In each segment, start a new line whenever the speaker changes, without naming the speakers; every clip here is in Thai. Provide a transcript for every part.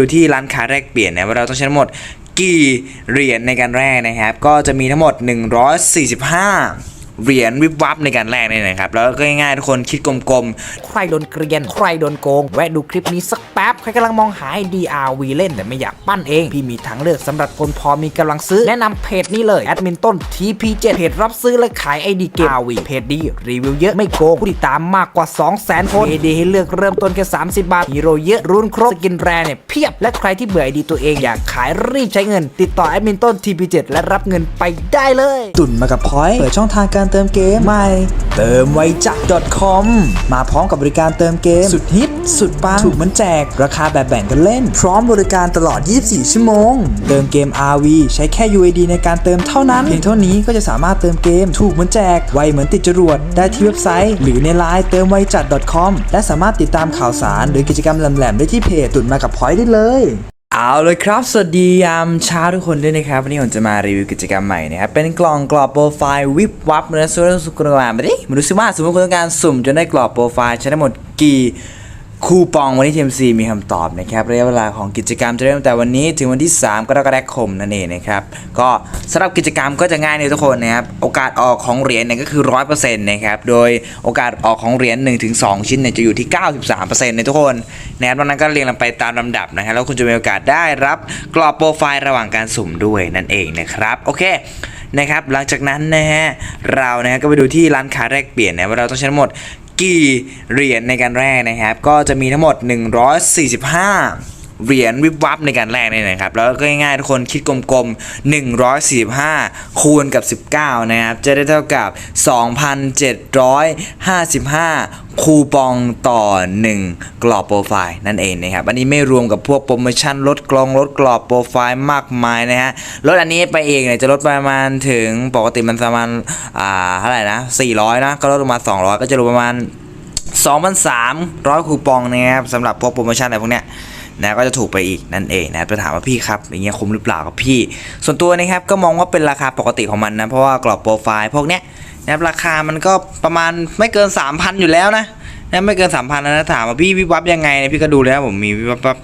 ดูที่ร้านค้าแรกเปลี่ยนนะว่าเราต้องใช้ทั้งหมดกี่เหรียญในการแรกนะครับ ก็จะมีทั้งหมด 145 เหรียญวิบวับในการแรกเนี่ยนะครับ แล้วก็ง่ายๆทุกคนคิดกลม
ใครโดนเกรียน ใครโดนโกง แวะดูคลิปนี้สักแป๊บ ใครกำลังมองหา DRV เล่นแต่ไม่อยากปั้นเอง พี่มีทางเลือกสำหรับคนพอมีกำลังซื้อ แนะนำเพจนี้เลย แอดมินต้น TP7 เพจรับซื้อและขาย ID เกม RV เพจดีรีวิวเยอะไม่โกงผู้ติดตามมากกว่า 200,000 คนเอดีให้เลือกเริ่มต้นแค่ 30 บาทฮีโร่เยอะรุ่นครบสกินแรเนี่ยเพียบ และใครที่เบื่อ ID ตัวเองอยากขายรีบใช้เงิน ติดต่อแอดมินต้น TP7 และรับเงินไปได้เลย
ตุนมากับพอยต์เปิดช่องทางการเติมเกมใหม่ เติมไวจัก .com มาพร้อมกับบริการเติมเกม สุดฮิต สุดปัง ถูกเหมันแจก ราคาแบบแบ่งกันเล่น พร้อมบริการตลอด 24 ชั่วโมง เติมเกม RV ใช้แค่ UID ในการเติมเท่านั้น เพียงเท่านี้ก็จะสามารถเติมเกม ถูกเหมือนแจก ไวเหมือนติดจรวด ได้ที่เว็บไซต์ หรือในไลน์เติมไวจัด .com และสามารถติดตามข่าวสาร หรือกิจกรรมแหลมๆได้ที่เพจตุนมากับพอยต์ได้เลย
ๆ เอาเลยครับ สวัสดียามเช้าทุกคนด้วยนะครับ วันนี้ผมจะมารีวิวกิจกรรมใหม่นะครับ เป็นกล่องกรอบโปรไฟล์วิบวับนะส่วนสุกรวามไปดิมาดูซิว่าสมมติคุณต้องการสุ่มจนได้กรอบโปรไฟล์ใช้ได้หมดกี่ คูปองวันนี้ TMC มีคำตอบนะครับระยะเวลาของกิจกรรมจะเริ่มแต่วันนี้ถึงวันที่ 3 กรกฎาคมนั่นเองนะครับก็สำหรับกิจกรรมก็จะง่ายเลยทุกคนนะครับโอกาสออกของเหรียญเนี่ยก็คือ 100%นะครับโดยโอกาสออกของเหรียญ1-2 ชิ้นเนี่ยจะอยู่ที่ 93%ในทุกคนนะครับดังนั้นก็เรียงลงไปตามลำดับนะครับแล้วคุณจะมีโอกาสได้รับกรอบโปรไฟล์ระหว่างการสุ่มด้วยนั่นเองนะครับโอเคนะครับหลังจากนั้นนะฮะเรานะฮะก็ไปดูที่ร้านค้าแรกเปลี่ยนนะว่าเราต้องใช้ทั้งหมด กี่เหรียญในการแรกนะครับ ก็จะมีทั้งหมด 145 เหรียญวิบวับในการแรกเนี่ยนะครับ แล้วก็ง่ายๆทุกคนคิดกลมๆ 145 คูณกับ 19 นะครับ จะได้เท่ากับ 2,755 คูปองต่อ 1 กรอบโปรไฟล์นั่นเองนะครับ อันนี้ไม่รวมกับพวกโปรโมชั่นลดกลองลดกรอบโปรไฟล์มากมายนะฮะ ลดอันนี้ไปเองเนี่ยจะลดประมาณถึงปกติมันประมาณอ่าเท่าไหร่นะ 400 นะ ก็ลดลงมา 200 ก็จะรวมประมาณ2,300คูปองนะครับสำหรับพวกโปรโมชั่นอะไรพวกเนี้ย นะก็จะถูกไปอีกนั่นเองนะจะถามว่าพี่ครับอย่างเงี้ยคุ้มหรือเปล่าครับพี่ ส่วนตัวนะครับก็มองว่าเป็นราคาปกติของมันนะเพราะว่ากรอบโปรไฟล์พวกเนี้ยนะครับราคามันก็ประมาณไม่เกิน 3,000 อยู่แล้วนะนะไม่เกิน 3,000นะถามว่าพี่วิบวับยังไงเนี่ยพี่ก็ดูแล้วผมมีวิบวับ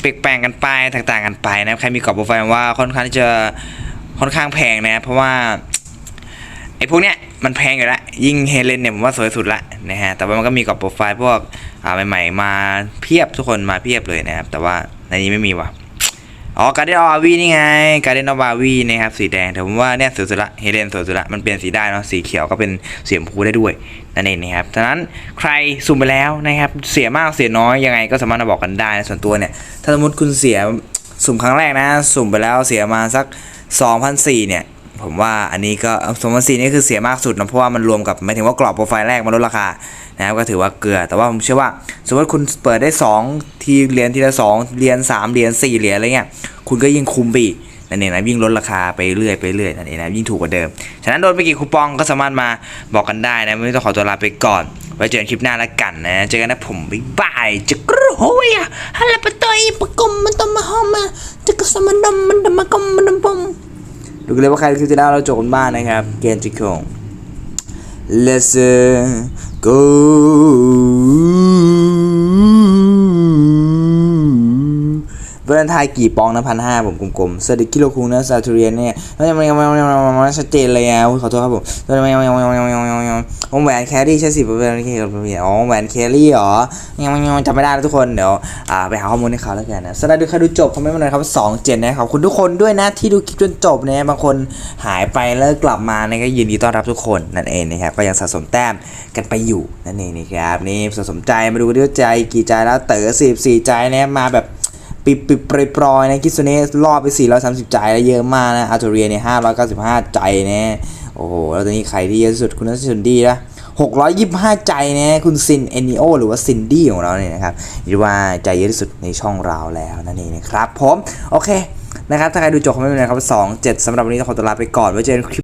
เปลี่ยนแปลงกันไปต่างๆกันไปนะใครมีกรอบโปรไฟล์ว่าค่อนข้างที่จะค่อนข้างแพงนะเพราะว่าไอ้พวกเนี้ยมันแพงอยู่แล้วยิ่งเฮเลนเนี่ยผมว่าสวยสุดละนะฮะแต่ว่ามันก็มีกรอบโปรไฟล์พวก อ่าใหม่ๆมาเพียบทุกคนมาเพียบเลยนะครับ แต่ว่าในนี้ไม่มีว่ะอ๋อการ์เดนออวีนี่ไงการ์เดนออวีนะครับสีแดงแต่ผมว่าเนี่ยสวยสุดละเฮเลนสวยสุดละมันเปลี่ยนสีได้เนาะสีเขียวก็เป็นสีชมพูได้ด้วยนั่นเองนะครับฉะนั้นใครสุ่มไปแล้วนะครับเสียมากเสียน้อยยังไงก็สามารถมาบอกกันได้นะส่วนตัวเนี่ยถ้าสมมติคุณเสียสุ่มครั้งแรกนะ สุ่มไปแล้วเสียมาสัก2,004เนี่ยผมว่าอันนี้ก็สมมติสีนี่คือเสียมากสุดนะเพราะว่ามันรวมกับหมายถึงว่ากรอบโปรไฟล์แรกมันลดราคา นะครับก็ถือว่าเกลือ แต่ว่าผมเชื่อว่า สมมติคุณเปิดได้ 2 ทีเหรียญทีละ2เหรียญ3เหรียญ4เหรียญอะไรเงี้ยคุณก็ยิ่งคุ้มไปอีกนั่นเองนะยิ่งลดราคาไปเรื่อยไปเรื่อยนั่นเองนะยิ่งถูกกว่าเดิม ฉะนั้นโดนไปกี่คูปองก็สามารถมาบอกกันได้นะไม่ต้องขอตัวลาไปก่อน ไว้เจอกันคลิปหน้าแล้วกันนะ เจอกันนะผมบ๊ายบายจะกรูโฮยอะฮัลโหลปะตอยปะกมมันต้องมาหอมมาจะกสมันดมมันดมมากมมันดมปมดูกันเลยว่าใครคือจะได้เราจบกันบ้านนะครับ เกนจิคง Let's go เวลนไทยกี่ปองนะพันห้าผมกลมๆสวัสดีกิโลคุงนะซาทูเรียนเนี่ยไม่ไม่ไม่ยังไม่ชัดเจนเลยอะขอโทษครับผมไม่ไม่ไม่ไม่ไม่ไม่ไม่ ผมแหวนแครี่ใช่สิผมแวนแครี่อ๋อแหวนแครี่เหรอยังยังจำไม่ได้แล้วทุกคนเดี๋ยวอ่าไปหาข้อมูลให้เขาแล้วกันนะสวัสดีใครดูจบคอมเมนต์มาหน่อยครับสองเจ็ดนะขอบคุณทุกคนด้วยนะที่ดูคลิปจนจบนะบางคนหายไปแล้วกลับมาเนี่ยก็ยินดีต้อนรับทุกคนนั่นเองนะครับก็ยังสะสมแต้มกันไปอยู่นั่นเองนะครับนี่สะสมใจมาดูกันด้วยใจกี่ใจแล้วเต๋อสิบสี่ใจนะมาแบบปิดปิดปรยปรอยนะคิสเน่รอบไป 430 ใจแล้วเยอะมากนะอาร์โตเรียเนี่ย595 ใจนะโอ้โห แล้วตอนนี้ใครที่เยอะที่สุดคุณนัทชนดี้นะ625 ใจนะคุณซินเอนิโอหรือว่าซินดี้ของเราเนี่ยนะครับเรียกว่าใจเยอะที่สุดในช่องเราแล้วนั่นเองนะครับผม โอเคนะครับ ถ้าใครดูจบคอมเมนต์นะครับสองเจ็ดสำหรับวันนี้ต้องขอตัวลาไปก่อนไว้เจอกันคลิป